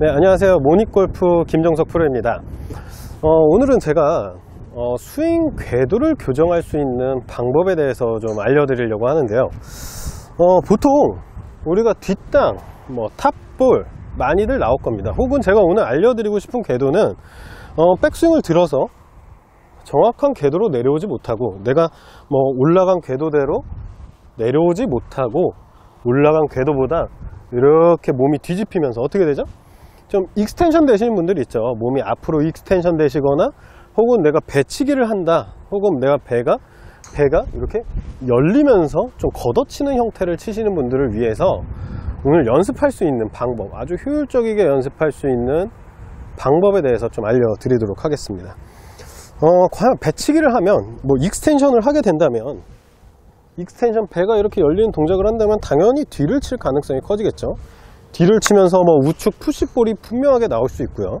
네, 안녕하세요. 모닉골프 김정석 프로입니다. 어, 오늘은 제가 어, 스윙 궤도를 교정할 수 있는 방법에 대해서 좀 알려드리려고 하는데요. 어, 보통 우리가 뒷땅, 뭐 탑볼 많이들 나올 겁니다. 혹은 제가 오늘 알려드리고 싶은 궤도는 어, 백스윙을 들어서 정확한 궤도로 내려오지 못하고 내가 뭐 올라간 궤도대로 내려오지 못하고 올라간 궤도보다 이렇게 몸이 뒤집히면서 어떻게 되죠? 좀 익스텐션 되시는 분들이 있죠. 몸이 앞으로 익스텐션 되시거나 혹은 내가 배치기를 한다. 혹은 내가 배가 배가 이렇게 열리면서 좀 걷어치는 형태를 치시는 분들을 위해서 오늘 연습할 수 있는 방법, 아주 효율적이게 연습할 수 있는 방법에 대해서 좀 알려드리도록 하겠습니다. 어, 과연 배치기를 하면, 뭐, 익스텐션을 하게 된다면, 익스텐션 배가 이렇게 열리는 동작을 한다면 당연히 뒤를 칠 가능성이 커지겠죠. 뒤를 치면서 뭐 우측 푸시볼이 분명하게 나올 수 있고요.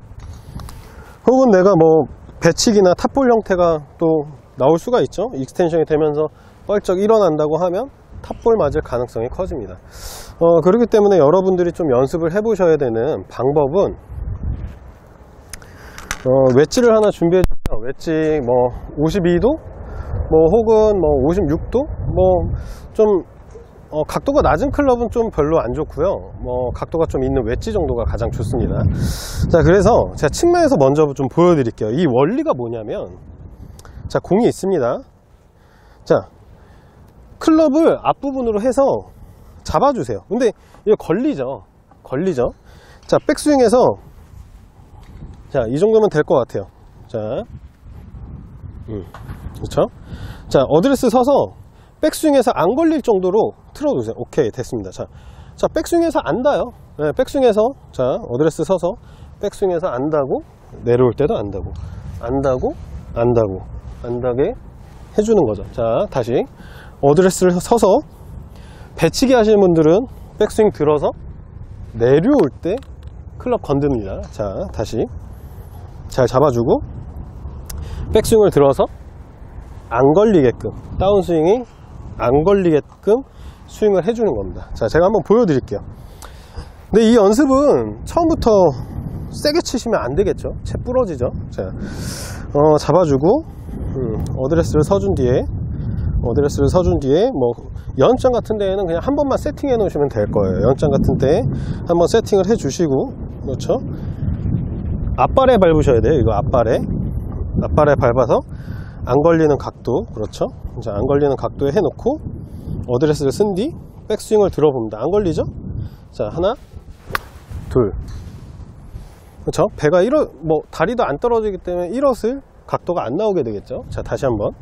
혹은 내가 뭐 배치기나 탑볼 형태가 또 나올 수가 있죠. 익스텐션이 되면서 뻘쩍 일어난다고 하면 탑볼 맞을 가능성이 커집니다. 어, 그렇기 때문에 여러분들이 좀 연습을 해 보셔야 되는 방법은 어, 웨지를 하나 준비해 주세요. 웨지 뭐 52도, 뭐 혹은 뭐 56도, 뭐 좀 어, 각도가 낮은 클럽은 좀 별로 안 좋고요. 뭐 각도가 좀 있는 웨지 정도가 가장 좋습니다. 자, 그래서 제가 측면에서 먼저 좀 보여드릴게요. 이 원리가 뭐냐면, 자, 공이 있습니다. 자, 클럽을 앞부분으로 해서 잡아주세요. 근데 이거 걸리죠. 걸리죠. 자, 백스윙에서 자, 이 정도면 될 것 같아요. 자, 음, 그렇죠? 자, 어드레스 서서 백스윙에서 안 걸릴 정도로 틀어두세요. 오케이, 됐습니다. 자, 자, 백스윙에서 안다요. 네, 백스윙에서 자, 어드레스 서서 백스윙에서 안다고 내려올 때도 안다고, 안다고, 안다고, 안다게 해주는 거죠. 자, 다시 어드레스를 서서 배치기 하시는 분들은 백스윙 들어서 내려올 때 클럽 건듭니다. 자, 다시 잘 잡아주고 백스윙을 들어서 안 걸리게끔 다운스윙이 안 걸리게끔 스윙을 해주는 겁니다. 자, 제가 한번 보여드릴게요. 근데 이 연습은 처음부터 세게 치시면 안 되겠죠. 채 부러지죠. 자, 어, 잡아주고 음, 어드레스를 서준 뒤에 어드레스를 서준 뒤에 뭐 연장 같은 데에는 그냥 한 번만 세팅해 놓으시면 될 거예요. 연장 같은 때에 한번 세팅을 해 주시고 그렇죠. 앞발에 밟으셔야 돼요. 이거 앞발에 앞발에 밟아서 안 걸리는 각도 그렇죠. 자, 안 걸리는 각도에 해놓고 어드레스를 쓴 뒤 백스윙을 들어봅니다. 안 걸리죠? 자, 하나, 둘. 그렇죠? 배가 일어 뭐 다리도 안 떨어지기 때문에 일어을 각도가 안 나오게 되겠죠. 자, 다시 한번.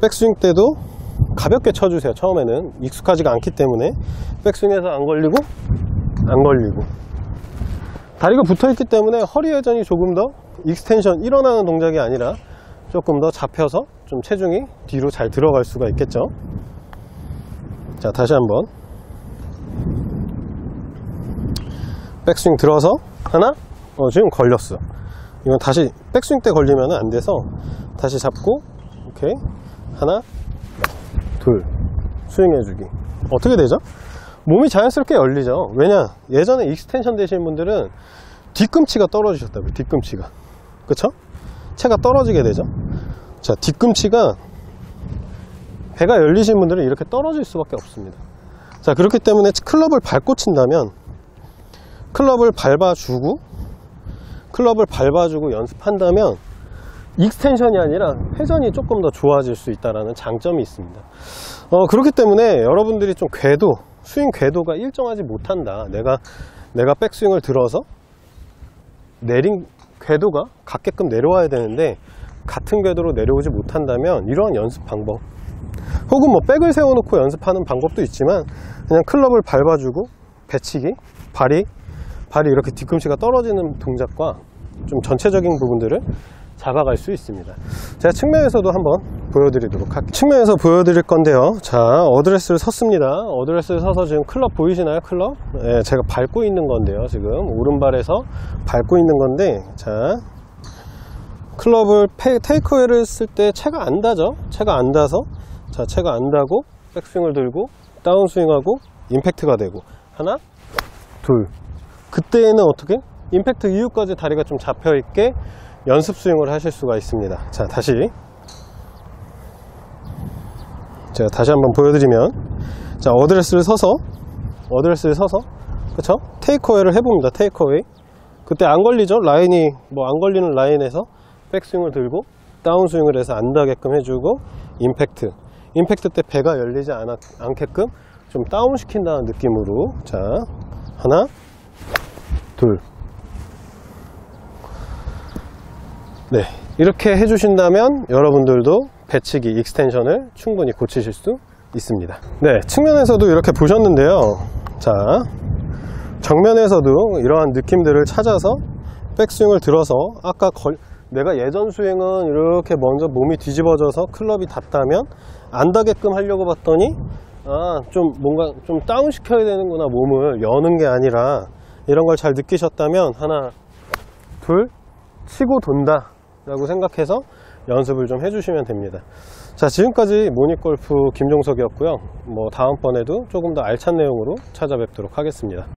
백스윙 때도 가볍게 쳐주세요. 처음에는 익숙하지가 않기 때문에 백스윙에서 안 걸리고 안 걸리고 다리가 붙어 있기 때문에 허리 회전이 조금 더 익스텐션 일어나는 동작이 아니라 조금 더 잡혀서 좀 체중이 뒤로 잘 들어갈 수가 있겠죠. 자, 다시 한번. 백스윙 들어서 하나, 어, 지금 걸렸어. 이건 다시 백스윙 때 걸리면 안 돼서 다시 잡고, 오케이. 하나, 둘. 스윙해주기. 어떻게 되죠? 몸이 자연스럽게 열리죠. 왜냐? 예전에 익스텐션 되시는 분들은 뒤꿈치가 떨어지셨다고요. 뒤꿈치가. 그쵸? 체가 떨어지게 되죠. 자, 뒤꿈치가 배가 열리신 분들은 이렇게 떨어질 수밖에 없습니다. 자, 그렇기 때문에 클럽을 밟고 친다면 클럽을 밟아주고 클럽을 밟아주고 연습한다면 익스텐션이 아니라 회전이 조금 더 좋아질 수 있다는 장점이 있습니다. 어, 그렇기 때문에 여러분들이 좀 궤도, 스윙 궤도가 일정하지 못한다. 내가, 내가 백스윙을 들어서 내린 궤도가 같게끔 내려와야 되는데 같은 궤도로 내려오지 못한다면 이러한 연습 방법 혹은 뭐 백을 세워놓고 연습하는 방법도 있지만 그냥 클럽을 밟아주고 배치기 발이 발이 이렇게 뒤꿈치가 떨어지는 동작과 좀 전체적인 부분들을 잡아갈 수 있습니다. 제가 측면에서도 한번 보여드리도록 할게요 측면에서 보여드릴 건데요. 자 어드레스를 섰습니다. 어드레스를 서서 지금 클럽 보이시나요? 클럽? 네, 제가 밟고 있는 건데요 지금. 오른발에서 밟고 있는 건데 자 클럽을 테이크웨이를 쓸 때 채가 안 닿죠 채가 안 닿아서 자 채가 안 닿고 백스윙을 들고 다운스윙하고 임팩트가 되고 하나 둘 그때는 어떻게? 임팩트 이후까지 다리가 좀 잡혀 있게 연습 스윙을 하실 수가 있습니다. 자, 다시. 제가 다시 한번 보여드리면, 자, 어드레스를 서서, 어드레스를 서서, 그쵸? 테이크어웨이를 해봅니다. 테이크어웨이. 그때 안 걸리죠? 라인이, 뭐 안 걸리는 라인에서 백스윙을 들고, 다운스윙을 해서 안 닿게끔 해주고, 임팩트. 임팩트 때 배가 열리지 않, 않게끔 좀 다운시킨다는 느낌으로. 자, 하나, 둘. 네. 이렇게 해주신다면 여러분들도 배치기 익스텐션을 충분히 고치실 수 있습니다. 네. 측면에서도 이렇게 보셨는데요. 자, 정면에서도 이러한 느낌들을 찾아서 백스윙을 들어서 아까 걸, 내가 예전 스윙은 이렇게 먼저 몸이 뒤집어져서 클럽이 닿다면 안 닿게끔 하려고 봤더니 아, 좀 뭔가 좀 다운 시켜야 되는구나 몸을. 여는 게 아니라. 이런 걸 잘 느끼셨다면 하나 둘 치고 돈다. 라고 생각해서 연습을 좀 해주시면 됩니다. 자 지금까지 모니골프 김종석이었고요. 뭐 다음번에도 조금 더 알찬 내용으로 찾아뵙도록 하겠습니다